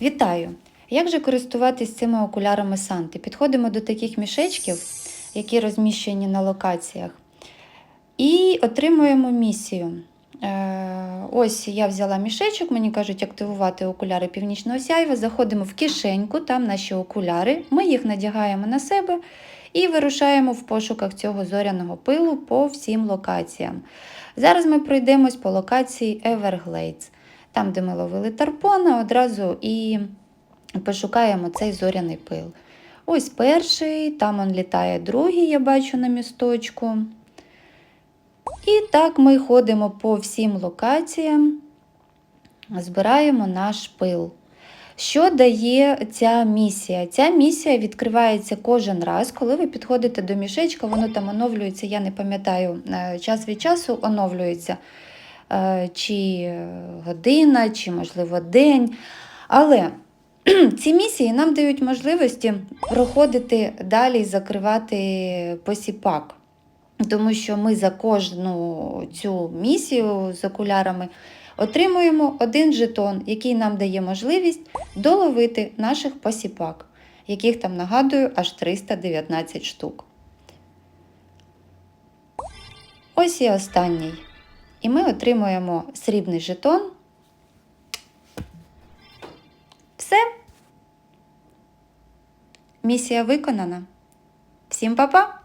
Вітаю! Як же користуватись цими окулярами Санти? Підходимо до таких мішечків, які розміщені на локаціях, і отримуємо місію. Е, Ось я взяла мішечок, мені кажуть активувати окуляри північного сяйва. Заходимо в кишеньку, там наші окуляри. Ми їх надягаємо на себе і вирушаємо в пошуках цього зоряного пилу по всім локаціям. Зараз ми пройдемось по локації Everglades, там, де ми ловили тарпона, одразу і пошукаємо цей зоряний пил. Ось перший, там он літає другий, я бачу на місточку. І так ми ходимо по всім локаціям, збираємо наш пил. Що дає ця місія? Ця місія відкривається кожен раз, коли ви підходите до мішечка, воно там оновлюється, я не пам'ятаю, е, час від часу оновлюється, чи година, чи, можливо, день. Але ці місії нам дають можливості проходити далі і закривати посіпак. Тому що ми за кожну цю місію з окулярами отримуємо один жетон, який нам дає можливість доловити наших посіпак, яких там, нагадую, аж 319 штук. Ось і останній. І ми отримуємо срібний жетон. Все. Місія виконана. Всім па-па!